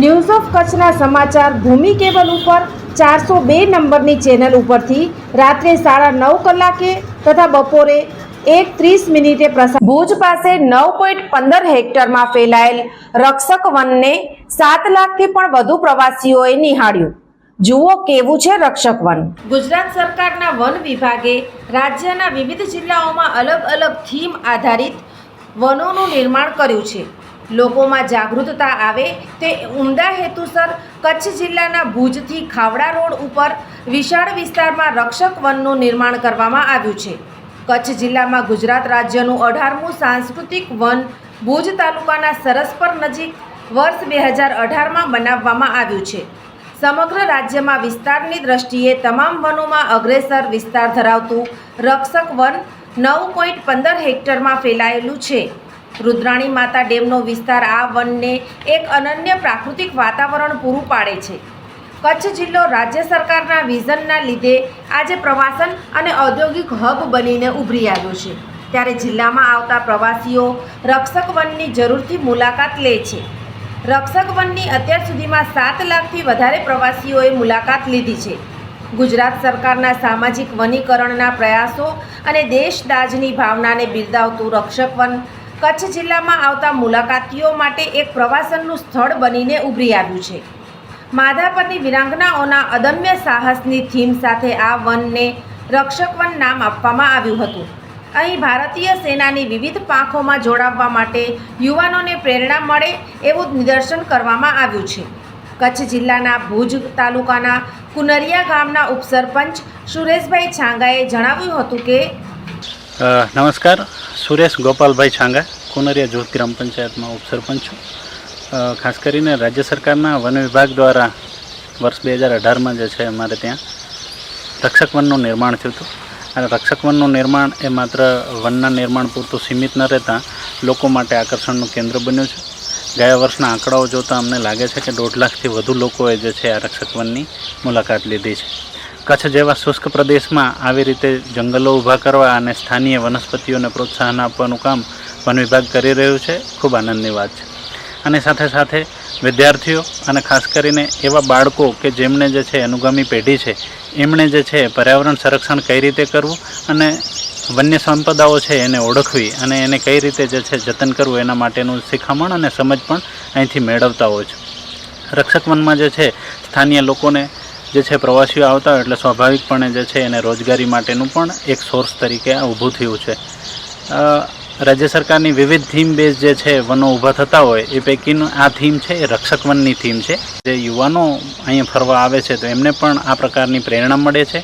news of કચ્છના સમાચાર ભૂમિ cable ઉપર ચારસો બે નંબરની ચેનલ ઉપરથી રાત્રે સાડા નવ કલાકે તથા બપોરે એક ત્રીસ મિનિટે પ્રસાર ભુજ પાસે નવ પોઈન્ટ પંદર હેક્ટરમાં ફેલાયેલ રક્ષક વનને સાત લાખથી પણ વધુ પ્રવાસીઓએ નિહાળ્યું. જુઓ કેવું છે રક્ષક વન. ગુજરાત સરકારના વન વિભાગે રાજ્યના વિવિધ જિલ્લાઓમાં અલગ અલગ થીમ આધારિત વનોનું નિર્માણ કર્યું છે. લોકોમાં જાગૃતતા આવે તે ઉમદા હેતુસર કચ્છ જિલ્લાના ભુજથી ખાવડા રોડ ઉપર વિશાળ વિસ્તારમાં રક્ષક વનનું નિર્માણ કરવામાં આવ્યું છે. કચ્છ જિલ્લામાં ગુજરાત રાજ્યનું અઢારમું સાંસ્કૃતિક વન ભુજ તાલુકાના સરસપર નજીક વર્ષ બે હજાર અઢારમાં બનાવવામાં આવ્યું છે. સમગ્ર રાજ્યમાં વિસ્તારની દ્રષ્ટિએ તમામ વનોમાં અગ્રેસર વિસ્તાર ધરાવતું રક્ષક વન નવ પોઈન્ટ પંદર હેક્ટરમાં ફેલાયેલું છે. રુદ્રાણી માતા ડેમનો વિસ્તાર આ વનને એક અનન્ય પ્રાકૃતિક વાતાવરણ પૂરું પાડે છે. કચ્છ જિલ્લો રાજ્ય સરકારના વિઝનના લીધે આજે પ્રવાસન અને ઔદ્યોગિક હબ બનીને ઉભરી આવ્યો છે. ત્યારે જિલ્લામાં આવતા પ્રવાસીઓ રક્ષક વનની જરૂરથી મુલાકાત લે છે. રક્ષક વનની અત્યાર સુધીમાં સાત લાખથી વધારે પ્રવાસીઓએ મુલાકાત લીધી છે. ગુજરાત સરકારના સામાજિક વનીકરણના પ્રયાસો અને દેશદાજની ભાવનાને બિરદાવતું રક્ષક વન કચ્છ જિલ્લામાં આવતા મુલાકાતીઓ માટે એક પ્રવાસનનું સ્થળ બનીને ઉભરી આવ્યું છે. માધાપરની વિરાંગનાઓના અદમ્ય સાહસની થીમ સાથે આ વનને રક્ષક વન નામ આપવામાં આવ્યું હતું. અહીં ભારતીય સેનાની વિવિધ પાંખોમાં જોડાવવા માટે યુવાનોને પ્રેરણા મળે એવું નિદર્શન કરવામાં આવ્યું છે. કચ્છ જિલ્લાના ભુજ તાલુકાના કુનરિયા ગામના ઉપસરપંચ સુરેશભાઈ છાંગાએ જણાવ્યું હતું કે નમસ્કાર. સુરેશ ગોપાલભાઈ છાંગા, કુનરિયા જૂથ ગ્રામ પંચાયતમાં ઉપસરપંચ છું. ખાસ કરીને રાજ્ય સરકારના વન વિભાગ દ્વારા વર્ષ બે હજાર અઢારમાં જે છે અમારે ત્યાં રક્ષક વનનું નિર્માણ થયું હતું. અને રક્ષક વનનું નિર્માણ એ માત્ર વનના નિર્માણ પૂરતું સીમિત ન રહેતા લોકો માટે આકર્ષણનું કેન્દ્ર બન્યું છે. ગયા વર્ષના આંકડાઓ જોતાં અમને લાગે છે કે દોઢ લાખથી વધુ લોકોએ જે છે આ રક્ષક વનની મુલાકાત લીધી છે. કચ્છ જેવા શુષ્ક પ્રદેશમાં આવી રીતે જંગલો ઊભા કરવા અને સ્થાનીય વનસ્પતિઓને પ્રોત્સાહન આપવાનું કામ વન વિભાગ કરી રહ્યું છે. ખૂબ આનંદની વાત છે. અને સાથે સાથે વિદ્યાર્થીઓ અને ખાસ કરીને એવા બાળકો કે જેમણે જે છે અનુગામી પેઢી છે, એમણે જે છે પર્યાવરણ સંરક્ષણ કઈ રીતે કરવું અને વન્ય સંપદાઓ છે એને ઓળખવી અને એને કઈ રીતે જે છે જતન કરવું એના માટેનું શિખામણ અને સમજ પણ અહીંથી મેળવતા હોય છે. રક્ષક વનમાં જે છે સ્થાનીય લોકોને જે છે, પ્રવાસીઓ આવતા હોય એટલે સ્વાભાવિકપણે જે છે, એને રોજગારી માટેનું પણ એક સોર્સ તરીકે ઊભું થયું છે. રાજ્ય સરકારની વિવિધ થીમ બેઝ જે છે, વનો ઊભા થતા હોય, એ પૈકીનું આ થીમ છે, એ રક્ષક થીમ છે. જે યુવાનો અહીંયા ફરવા આવે છે, તો એમને પણ આ પ્રકારની પ્રેરણા મળે છે.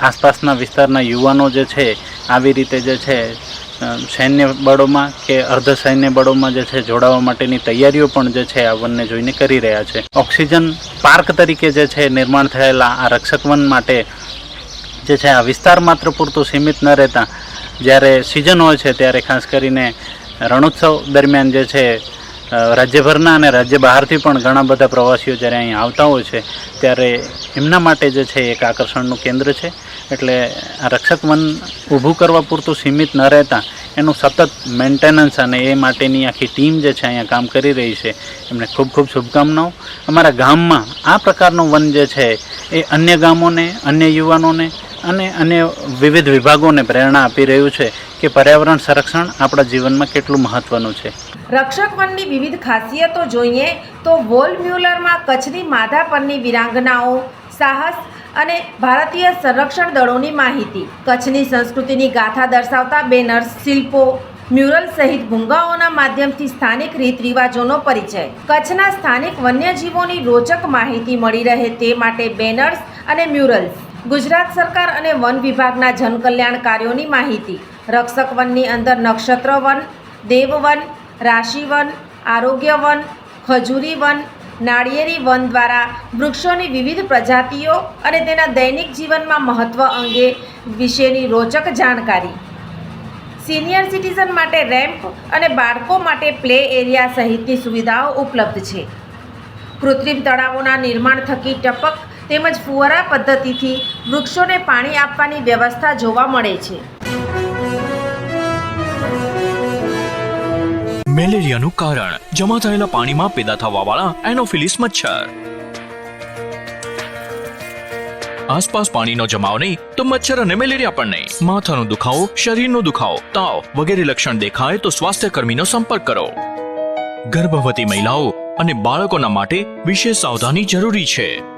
આસપાસના વિસ્તારના યુવાનો જે છે, આવી રીતે જે છે સૈન્ય બળોમાં કે અર્ધ સૈન્ય બળોમાં જે છે જોડાવા માટેની તૈયારીઓ પણ જે છે આ વનને જોઈને કરી રહ્યા છે. ઓક્સિજન પાર્ક તરીકે જે છે નિર્માણ થયેલા આ રક્ષક વન માટે જે છે આ વિસ્તાર માત્ર પૂરતું સીમિત ન રહેતા, જ્યારે સિઝન હોય છે ત્યારે ખાસ કરીને રણોત્સવ દરમિયાન જે છે રાજ્યભરના અને રાજ્ય બહારથી પણ ઘણા બધા પ્રવાસીઓ જ્યારે અહીં આવતા હોય છે, ત્યારે એમના માટે જે છે એક આકર્ષણનું કેન્દ્ર છે. એટલે આ રક્ષક વન ઊભું કરવા પૂરતું સીમિત ન રહેતા, એનું સતત મેન્ટેનન્સ અને એ માટેની આખી ટીમ જે છે અહીંયા કામ કરી રહી છે, એમને ખૂબ ખૂબ શુભકામનાઓ. અમારા ગામમાં આ પ્રકારનું વન જે છે એ અન્ય ગામોને, અન્ય યુવાનોને અને અન્ય વિવિધ વિભાગોને પ્રેરણા આપી રહ્યું છે. કે પર્યાવરણ સંરક્ષણ આપણા જીવનમાં કેટલું મહત્વનું છે? રક્ષક વનની વિવિધ ખાસિયતો જોઈએ તો વોલ મ્યુલરમાં કચ્છની માધા પરની વિરાંગનાઓ, સાહસ અને ભારતીય સંરક્ષણ દળોની માહિતી. કચ્છની સંસ્કૃતિની ગાથા દર્શાવતા બેનર્સ, શિલ્પો, મ્યુરલ સહિત ભૂંગાઓના માધ્યમથી સ્થાનિક રીત રિવાજોનો પરિચય. કચ્છના સ્થાનિક વન્યજીવોની રોચક માહિતી મળી રહે તે માટે બેનર્સ અને મ્યુરલ્સ ગુજરાત સરકાર અને વન વિભાગના જનકલ્યાણ કાર્યોની માહિતી. રક્ષક વનની અંદર નક્ષત્ર વન દેવવન રાશિવન આરોગ્ય વન, ખજૂરી વન, નાળિયેરી વન દ્વારા વૃક્ષોની વિવિધ પ્રજાતિઓ અને તેના દૈનિક જીવનમાં મહત્ત્વ અંગે વિશેની રોચક જાણકારી. સિનિયર સિટીઝન માટે રેમ્પ અને બાળકો માટે પ્લે એરિયા સહિતની સુવિધાઓ ઉપલબ્ધ છે. કૃત્રિમ તળાવોના નિર્માણ થકી ટપક તેમજ ફુવારા પદ્ધતિથી વૃક્ષોને પાણી આપવાની વ્યવસ્થા જોવા મળે છે. મેલેરિયાનું કારણ. જમા થયેલા પાણીમાં પેદા થવાવાળા એનોફિલિસ મચ્છર. આસપાસ પાણીનો જમાવ નહીં તો મચ્છર અને મેલેરિયા પણ નહીં. માથાનો દુખાવો, શરીરનો દુખાવો, તાવ વગેરે લક્ષણ દેખાય તો સ્વાસ્થ્ય કર્મીનો સંપર્ક કરો. ગર્ભવતી મહિલાઓ અને બાળકોના માટે વિશેષ સાવધાની જરૂરી છે.